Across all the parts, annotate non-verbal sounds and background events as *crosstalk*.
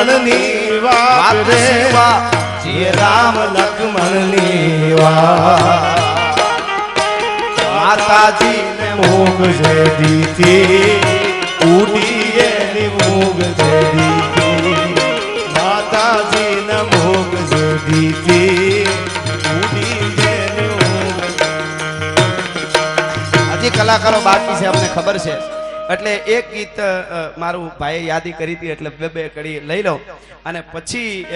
લક્ષ્મણની વાત રે જે રામ લક્ષ્મણની વાત. માતાજી ને મોગ છે દીધી. ઉડી એની મોગ છે દીધી માતાજી ને મોગ છે દીધી. હજી કલાકારો બાકી છે અમને ખબર છે. એટલે એક ગીત મારું ભાઈએ યાદી કરી હતી, એટલે બે બે કડી લઈ લઉં. અને પછી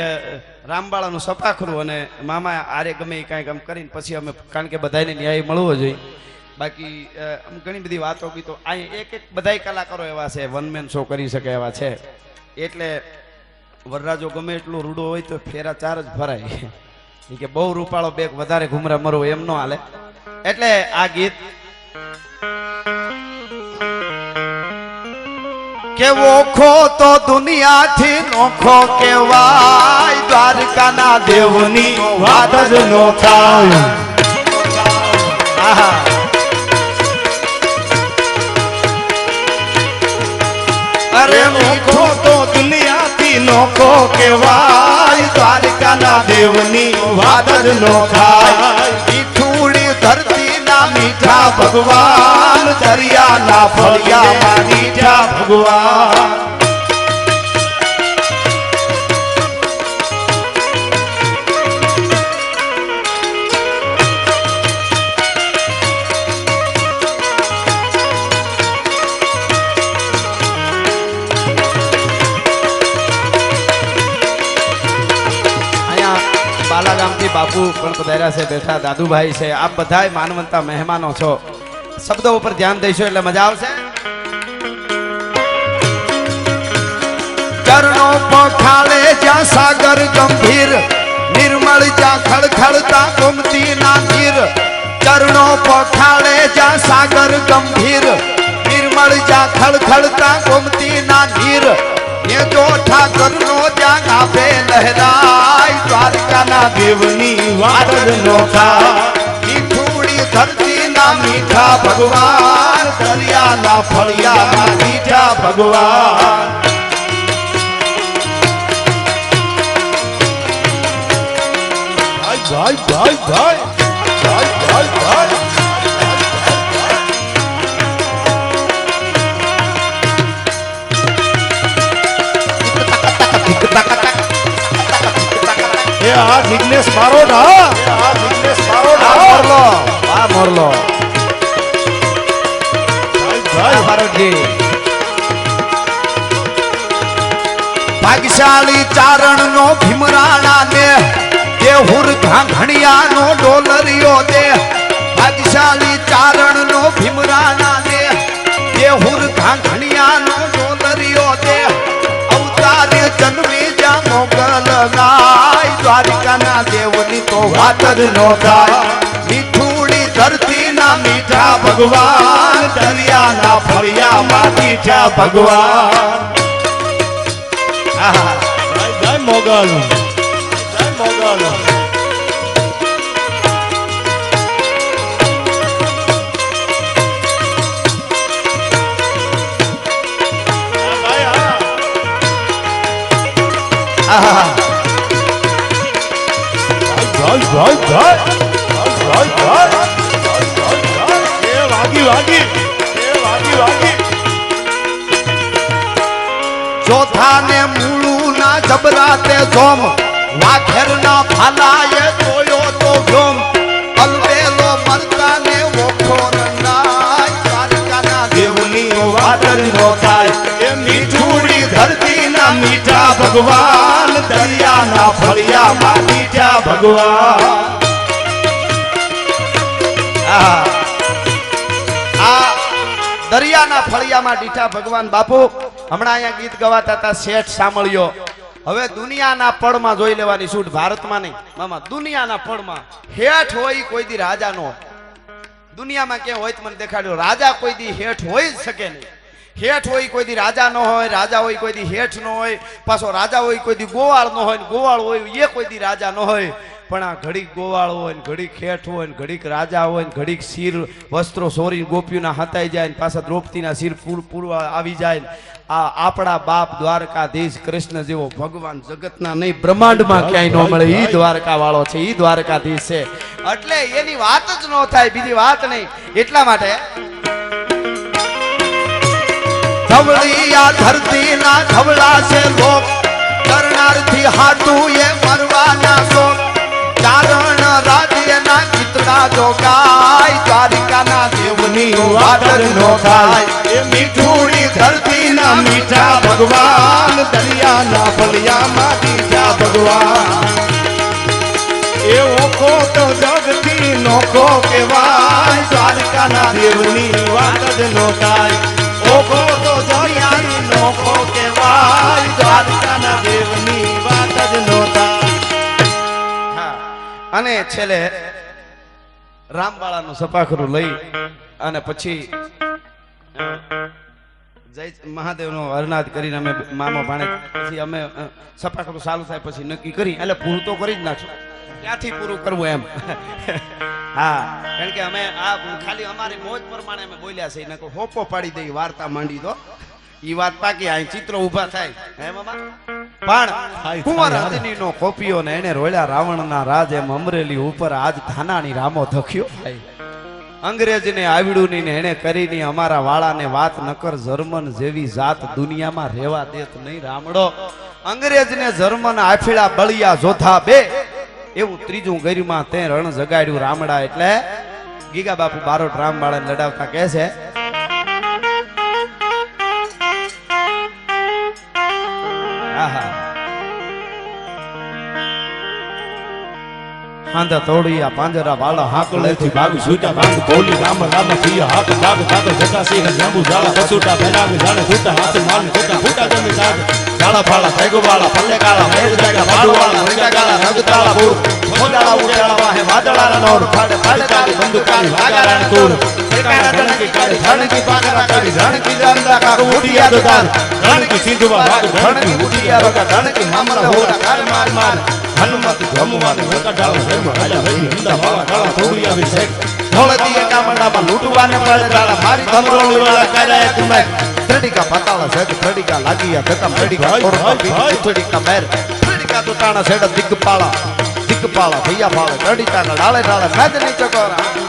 રામબાળાનું સપાખરું અને મામા આરે ગમે એ કાંઈક આમ કરીને પછી અમે, કારણ કે બધાને ન્યાય મળવો જોઈએ. બાકી આમ ઘણી બધી વાતો ગીતો. અહીં એક એક બધાય કલાકારો એવા છે, વન મેન શો કરી શકે એવા છે. એટલે વરરાજો ગમે એટલું રૂડો હોય તો ફેરા ચાર જ ભરાય. કે બહુ રૂપાળો બેગ વધારે ઘુમરા મરવો એમ ન હાલે. એટલે આ ગીત કે ઓખો તો દુનિયાથી નોખો કેવાય દ્વારકાના દેવની વાત જ નો થાય. અરે મોખો તો દુનિયાથી નોખો કેવાય દ્વારકાના દેવની વાત જ નો થાય. મીઠા ભગવાન દરિયાના ફળિયા મીઠા ભગવાન. બાપુ પણ પધાર્યા છે, બેઠા દાદુભાઈ છે. આપ બધાય માનવંતા મહેમાનો છો. શબ્દો ઉપર ધ્યાન દઈશું એટલે મજા આવશે. ચરણો પખાળે જ્યાં સાગર ગંભીર, નિર્મળ જ્યાં ખળખળતા ગોમતી ના નીર ચરણો પખાળે જ્યાં સાગર ગંભીર, નિર્મળ જ્યાં ખળખળતા ગોમતી ના નીર એ જો ઠાકરનો જ્યાં આપે લહેરાય, દ્વારકાના દેવની વાત જ નો થાય. મીઠુડી ધરતીના મીઠા ભગવાન, દરિયાના ફળિયામાં મીઠા ભગવાન. ભાઈ ભાઈ ભાઈ ભાઈ ભાઈ ભાઈ. આ જિગ્નેશ મારો ના આ જિગ્નેશ મારો ના મોરલો આ મોરલો. ભાઈ ભારતજી ભાગ્યશાળી ચારણ નો ભીમરાણા ને દેહુર ઘાઘણિયા નો ડોલરિયો દે. ભાગશાળી ચારણ નો ભીમરાણા ને દેહુર ઘાઘણિયા નો ડોલરિયો દે. અવતારે જન્મી નાના દેવની તો વાત જ નો થાય. મીઠુડી ધરતીના મીઠા ભગવાન દરિયાના ફળિયા માંથી છે ભગવાન. જય મોગલ. જય મોગલ. Ah ચોથા ને મૂળું ના જબરાતે જોમ વાઘેર ના ફાલાએ જોયો તો જોમ અલબેલો મરતા ને ઓખો રંગાય દ્વારકાના દેવની વાતન નો મીઠા ભગવાન, દરિયાના ફળિયામાં મીઠા ભગવાન. આ આ દરિયાના ફળિયામાં ડીઠા ભગવાન બાપુ હમણાં અહીંયા ગીત ગવાતા હતા, શેઠ સાંભળ્યો. હવે દુનિયાના પડમાં જોઈ લેવાની છૂટ, ભારતમાં નહીં. મામા, દુનિયાના પડમાં હેઠ હોય કોઈ દી રાજા નો દુનિયામાં ક્યાં હોય તો મને દેખાડ્યો, રાજા કોઈ દી હેઠ હોય જ શકે નહીં. હેઠ હોય કોઈ દી રાજા ન હોય, રાજા હોય કોઈ દી હેઠ ન હોય, પાછો રાજા હોય કોઈ દી ગોવાળ ન હોય ગોવાળ હોય એ કોઈ દી રાજા ન હોય. પણ આ ઘડીક ગોવાળ હોય ઘડીક હેઠ હોય ઘડીક રાજા હોય ઘડીક શીર, વસ્ત્રો સોરી ગોપીઓના હતાઈ જાય ને પાછા દ્રૌપદીના શીર પૂર, પૂરવા આવી જાય આ આપણા બાપ દ્વારકાધીશ કૃષ્ણ જેવો ભગવાન જગતના નહીં, બ્રહ્માંડમાં ક્યાંય ન મળે. ઈ દ્વારકા વાળો છે, ઈ દ્વારકાધીશ છે. એટલે એની વાત જ ન થાય, બીજી વાત નહીં. એટલા માટે कवड़ी या धरती ना धवला से लोग करनार्थी हाथू ये मरवा ना शोक। चारण राज्य ना कितना जो गाय द्वारिका ना देवनी वादर नो गाय मिठूरी धरती ना मीठा भगवान। दलिया ना फलिया माटी क्या भगवान। ये वो को અને છેલ્લે રામબાળાનું સપાખરું લઈ અને પછી જય મહાદેવનો હરનાદ કરીને અમે મામા ભાણે પછી અમે સપાખરું ચાલુ થાય પછી નક્કી કરી, એટલે પૂરું તો કરી જ નાખશું. ક્યાંથી પૂરું કરવું એમ? *laughs* હા, કારણ કે અમે આ ખાલી અમારી મોજ પ્રમાણે અમે બોલ્યા છે, એને હોપો પાડી દઈ વાર્તા માંડી દો. ઈ વાત પાકી, અહીં ચિત્રો ઊભા થાય. હે મામા? પણ કુંવર નો કોપીઓ ને એને રોળ્યા રાવણના રાજ એમ અમરેલી ઉપર આજ ધાનાની રામો ધખ્યો ભાઈ અંગ્રેજને આવડું ને એને કરીને અમારા વાળાને વાત નકર જર્મન જેવી જાત દુનિયામાં રહેવા દેત નહીં રામડો. અંગ્રેજને જર્મન આફીડા બળિયા જોધા બે. એવું ત્રીજું ગરીમાં તે રણ જગાડ્યું રામડા એટલે ગીગા બાપુ બારોટ રામબાળાને લડાવતા કહે છે હાંધા તોડિયા પાંજરા વાળા હાક લેથી ભાગ છૂટા ભાગ બોલી રામ રામ થિયા હાક ભાગ ભાગ જગા સિંહ જાંબુ જાળા કસુટા બેનાગ જાણે છૂટા હાથ માલ છૂટા ફૂટા જમી જાગ કાળા ફાળા ભેગો વાળા પલ્લે કાળા મેઘ જાગા બાડુ વાળા રંગા કાળા રંગ તાળા પૂર. મોડાળા ઉડાળા વાહે વાદળાના નોર. ફાડે ફાડે તારી બંદૂકાની વાગારાની તૂર. સરકારા ધણકી કાઢી ધણકી પાકરા કાઢી ધણકી જાંદા કાકુ ઉઠિયા દોતાર ધણકી સિંધુવા વાગ ધણકી ઉઠિયા રોકા ધણકી મામરા હોરા કાર માર માર. હનુમત ભમવાન વટાડાવ હેમ હાલા હૈ હિંદા માવા કાળા થોડી આવી શેખ ધોળતીએ કામડામાં લૂંટવાને પડે મારી ધમરોળ વાળા કરે તુમે ત્રડિકા પાતાળા સેદ ત્રડિકા લાગીયા ગતમ ત્રડિકા ઓર ત્રડિકા મેર ત્રડિકા દુતાણા સેડ દિગપાળા દિગપાળા ભૈયા ભાળે ત્રડિકા ડાળે ડાળે મેદની ચકોરા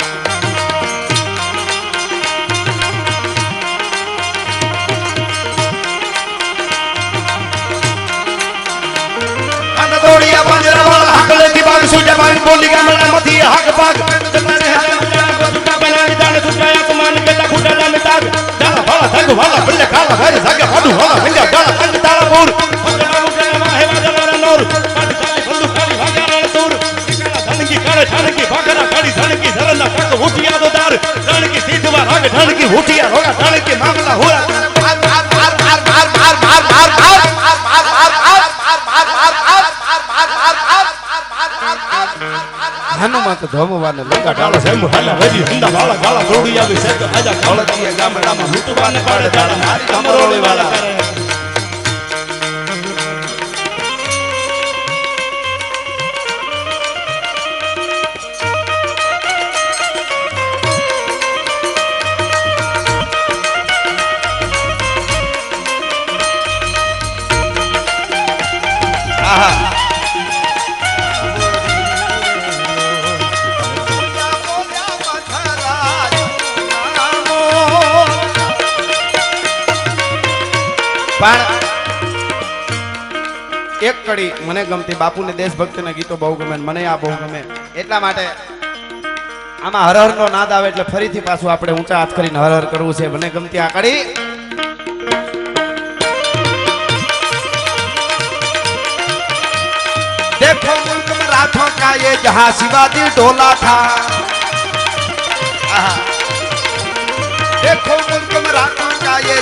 સુજા બાગ બોલી ગામડામાંથી હાક બાગ જતાને હાથ ઉજાળા ગોતુકા બનાવી દાણે સુજાયા કમાન પેલા ખુટા દામે તાગ દાણા ભાળા થાગ વાળા બલ્લે કાળા ભાઈ સાગે પાડુ વાળા વિંજા ગાળા કંગ તાળા પૂર ઉજાળા ઉજાળા વાહે વાદળાના નોર કાઢ કાળી બંદૂક કાળી વાગારાના તૂર ધણકી કાળે ઠાણકી ભાગરા કાળી ધણકી ધરંદા કાક હુટિયા દો દાર ધણકી સીધવા રાગ ધણકી હુટિયા રોગા ધણકી મામલા હુરા માર માર માર માર માર માર માર માર માર માર માર હનુમાન તો ધોમવાને લંગા ઢાળે છે હને વજી હંડા વાળા, ગાળા દોડી આવી છે. તો આજા ગામડામાં લૂટવાને પાડે ધાડા મારી કમરોળી વાળા કરે પણ એક કડી મને ગમતી બાપુને દેશભક્તિના ગીતો બહુ ગમે મને આ બહુ ગમે. એટલા માટે આમાં હરહરનો નાદ આવે એટલે ફરીથી પાછું આપણે ઊંચા હાથ કરીને હરહર કરવું છે. મને ગમતી આ કડી. દેખો મુલ્ક મે રાથો કા યે જહાં શિવાજી ઢોલા થા. આહા.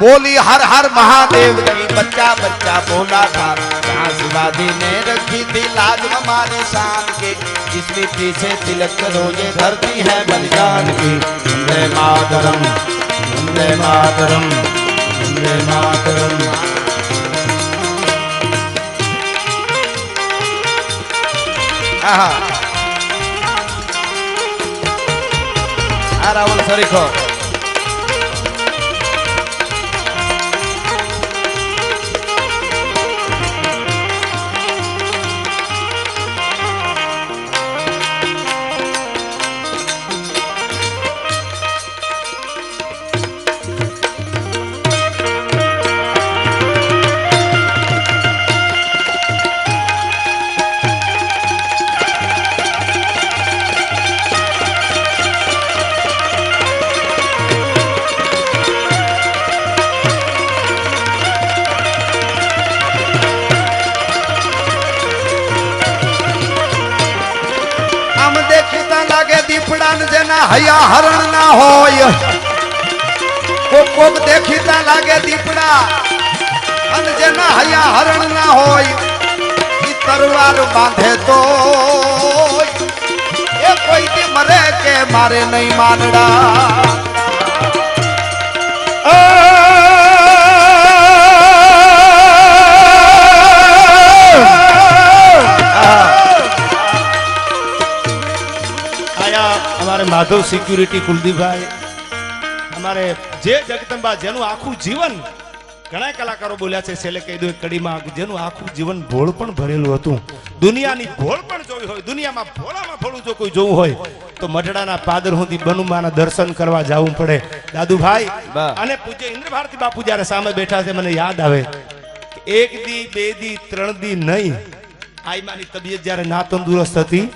बोली हर हर महादेव की बच्चा बच्चा बोला था। जहाँ शिवाजी ने रखी थी लाज हमारे शान के, जिसमें पीछे तिलक करो ये धरती है बलिदान की। वंदे मातरम वंदे मातरम वंदे मातरम। हाँ हाँ राहुल सरीखो ને હયા હરણ ના હોય. કોક કોક દેખીતા લાગે દીપડા. અને જેના હૈયા હરણ ના હોય એ તરવાર બાંધે તો એ કોઈ થી મરે કે મારે નહીં માનડા. માધવ સિક્યુરિટી કુલદીપભાઈ. અમારે જે જગદંબા જેનું આખું જીવન ઘણા કલાકારો બોલ્યા છે છેલ્લે કહી દઉં એક કડીમાં જેનું આખું જીવન ભોળ પણ ભરેલું હતું. દુનિયાની ભોળ પણ જોવી હોય દુનિયામાં ભોળામાં ભોળું જો કોઈ જોવું હોય તો મઢડાના પાદર સુધી બનુમાના દર્શન કરવા જવું પડે. દાદુભાઈ અને પૂજ્ય ઇન્દ્ર ભારતી બાપુ જ્યારે સામે બેઠા છે મને યાદ આવે. એક દી બે દી ત્રણ દી નહીં આઈમાની તબિયત જ્યારે ના તંદુરસ્ત હતી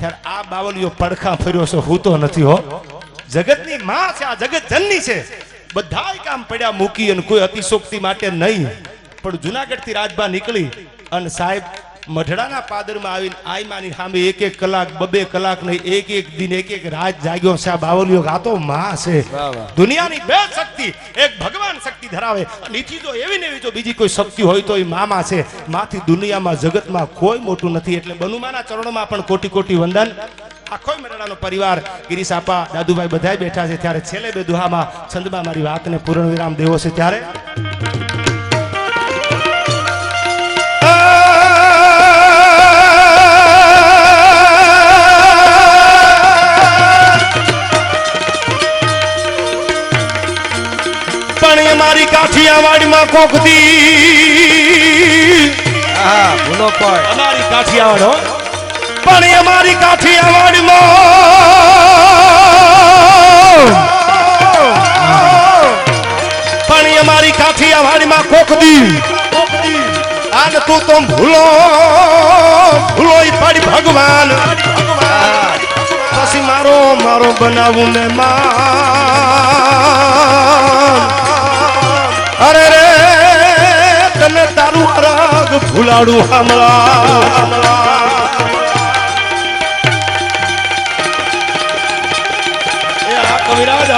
ત્યારે આ બાવલીઓ પડખા ફર્યો છે હું તો નથી હો. જગતની માં છે, આ જગત જલની છે. બધા કામ પડ્યા મૂકી અને કોઈ અતિશોક્તિ માટે નહીં. પણ જુનાગઢથી રાજભા નીકળી અને સાહેબ મઢડાના પાદરમાં આવીને આઈમાની સામે એક એક કલાક બબે કલાક નહીં એક એક દિન એક એક રાત જાગ્યો છે. આ બાવલીઓ આ તો માં છે. દુનિયાની બે શક્તિ એક ભગવાન શક્તિ ધરાવે. અને એથી જો એવી ને એવી જો બીજી કોઈ શક્તિ હોય તો એ મામા છે. માથી દુનિયામાં જગતમાં કોઈ મોટું નથી. એટલે બનુમાના ચરણોમાં પણ કોટી કોટી વંદન. આખો મરડાનો પરિવાર ગિરીશ આપા દાદુભાઈ બધાય બેઠા છે. ત્યારે છેલ્લે બે દુહામાં છંદમાં મારી વાતને પૂર્ણ વિરામ દેવો છે. ત્યારે કાઠિયાવાડમાં કોક દી. હા ભૂલો પણ અમારી કાઠિયાવાડ હો. પણ અમારી મારી કાઠિયાવાડમાં પણ અમારી મારી કાઠિયાવાડમાં કોક દી. આન તું તો ભૂલો ભૂલો પડી ભગવાન. પછી મારો મારો બનાવું ને માં અરે રે તને તારું રાગ ભૂલાડું હમણાં. કવિરાજ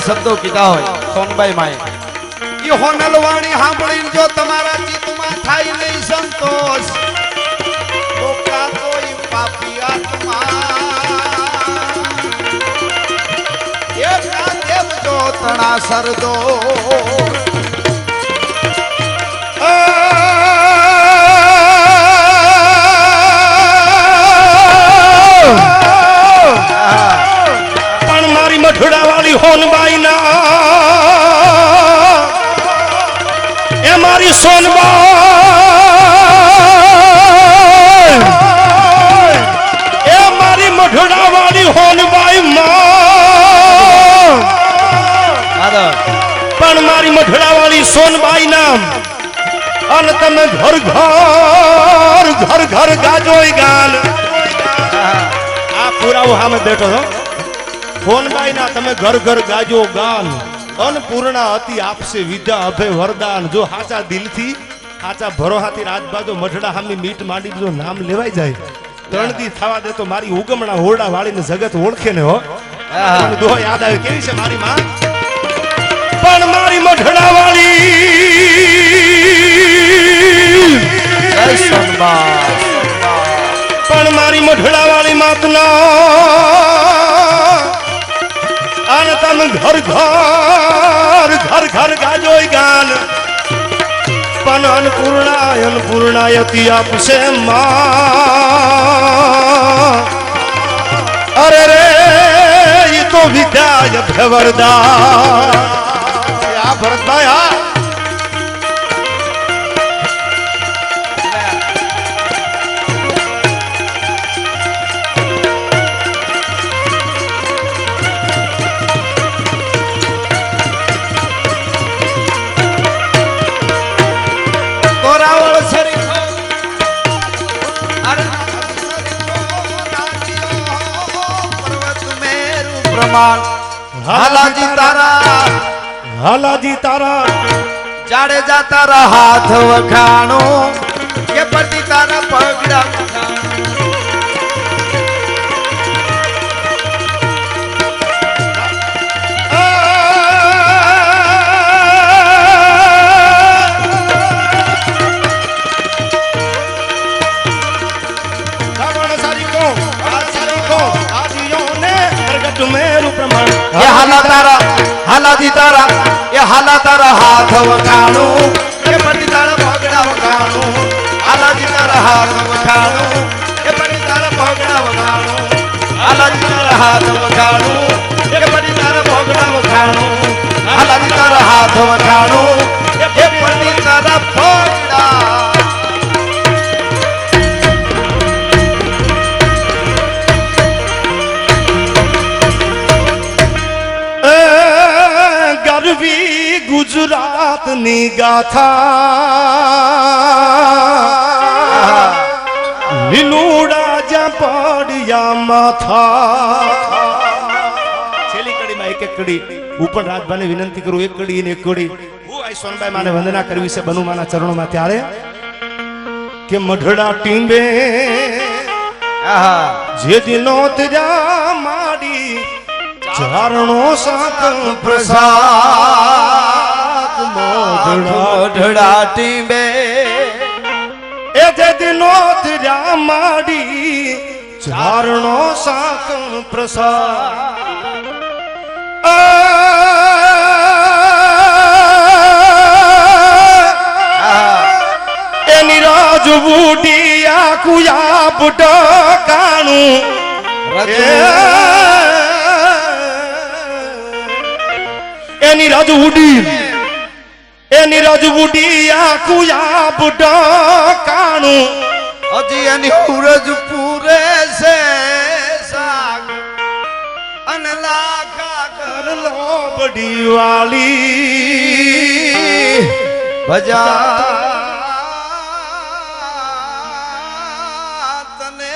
જે શબ્દો કીધા હોય, સોનબાઈ માએ. એ હોનલવાણી સાંભળીને જો તમારા ચિત્તમાં થાય નહીં સંતોષ, તો કાં તો પાપી આત્મા. એ કાં દેવ જો તણા સરદો વાળી હોનબાઈ ના. એ મારી સોનબાઈ એ મારી મઢડા વાળી હોનબાઈ માં. પણ મારી મઢડા વાળી સોનબાઈ નામ અને તમે ઘર ઘર ઘર ઘર ગાજો ગાલ. આ પુરાવો સામે બેઠો છો. ફોનબાઈ ના તમે ઘર ઘર ગાજો ગાન. અન્નપૂર્ણા અતિ આપશે વિદ્યા અભય વરદાન. જો હાચા દિલથી હાચા ભરોહાથી રાજબાજો મઢડા હામી મીટ માંડી જો નામ લેવાઈ જાય. ત્રણ દી થવા દે તો મારી ઉગમણા હોરડા વાળીને જગત ઓળખે ને હો. દોહ યાદ આવે કેવી છે મારી માં? પણ મારી મઢડા વાળી. પણ મારી મઢડા વાળી માતના તમે ઘર ઘર ઘર ઘર ગાજોય ગાન. પણ અન્નપૂર્ણા અન્નપૂર્ણાયતી આપશે માં. અરે રે તો વિદ્યા ભવરદા ભરતભાઈ, હા. પ્રમાણ હાલાજી તારા. હાલાજી તારા. જાડેજા તારા હાથ વખાણો. એ હાલા તારા હાલાજી તારા એ હાલા તારા હાથ વખાણું. કે પતિ તારા પગડા વખાણું. હાલાજી તારા હાથ વખાણું. કે પતિ તારા પગડા વખાણું. હાલાજી તારા હાથ વખાણું. કે પતિ તારા પગડા વખાણું. હાલાજી તારા હાથ વખાણું. ગુજરાતની ગાથા લીલુડા જ્યાં પડ્યા માથા છેલ્લી કડીમાં એક એક કડી ઉપર રાજભાને વિનંતી કરું એક કડી ને એક કડી. હું આ સોનભાઈ માને વંદના કરવી છે બનુ માના ચરણોમાં ત્યારે કે મઢડા ટીંબે આહા. જે દિનો ત્યા માડી ચારણો સાત પ્રસાદ. મોઢડા ટીંબે એ જે દિનો ધર્યા માડી ચારણો સાક પ્રસાદ. એની રાજ બુડી આખું આપ કાણું એની રાજુ ઉડી એની રાજ ઉડી આખું આપ કાણું. હજી એની ઉરજ પૂરે છે સાગ. અને લાખા કર લોબડી વાલી ભજા તને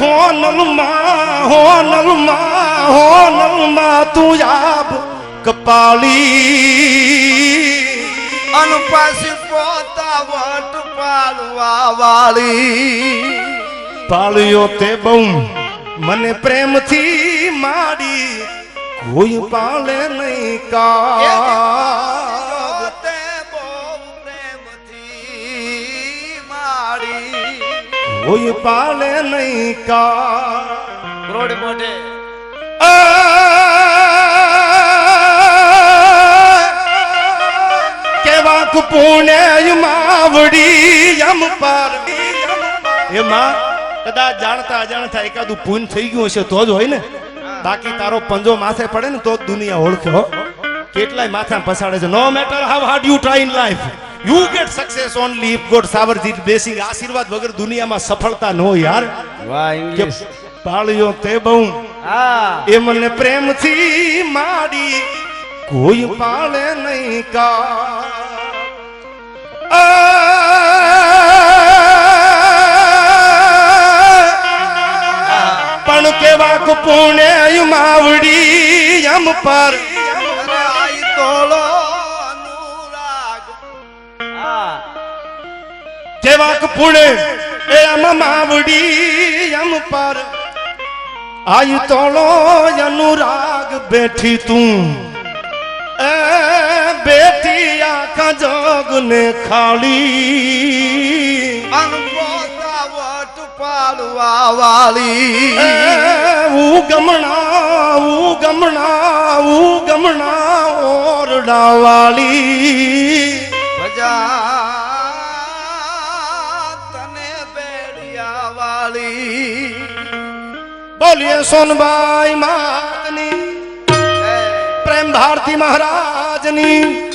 હો નલમા હો હોનલમાં હોનલમાં હોનલમાં તું આપ કપાળી અનુપાસી પોતા વટ પાડવા વાળી. પાળ્યો તે બહુ મને પ્રેમથી માડી કોઈ પાલે નહીં કા તે બહુ પ્રેમથી મારી કોઈ પાલે નહીં કા રોડ મોઢે. કેવા પુણે માવડી યમ પર એમાં કદાચ જાણતા અજાણતા એકાદું પૂન થઈ ગયું હશે તો જ હોય ને. બાકી તારો પંજો માથે પડે ને તો જ દુનિયા ઓળખ્યો કેટલાય માથા પસાડે છે. No matter how hard you try in life you get success only if God સાવરજીત blessing આશીર્વાદ વગર દુનિયામાં સફળતા નો યાર. વાહ ઇંગ્લિશ પાળ્યો તે બહુ. હા. એ મને પ્રેમથી માડી. કોઈ પાળે નહીં કા. પણ કેવા કુપુણે માવડી એમ પર? જેવાક પુણે એમ માવડી એમ પર? આયુ તોલો અનુરાગ બેઠી તું. એ બેઠી આખા જોગ ને ખાલી પાડવા વાળી હું ગમણા હું ગમણા હું ગમણા ઓરડા વાળી ભજા તને બેડિયા વાળી બોલીએ સોનબાઈ માતની પ્રેમ ભારતી મહારાજની.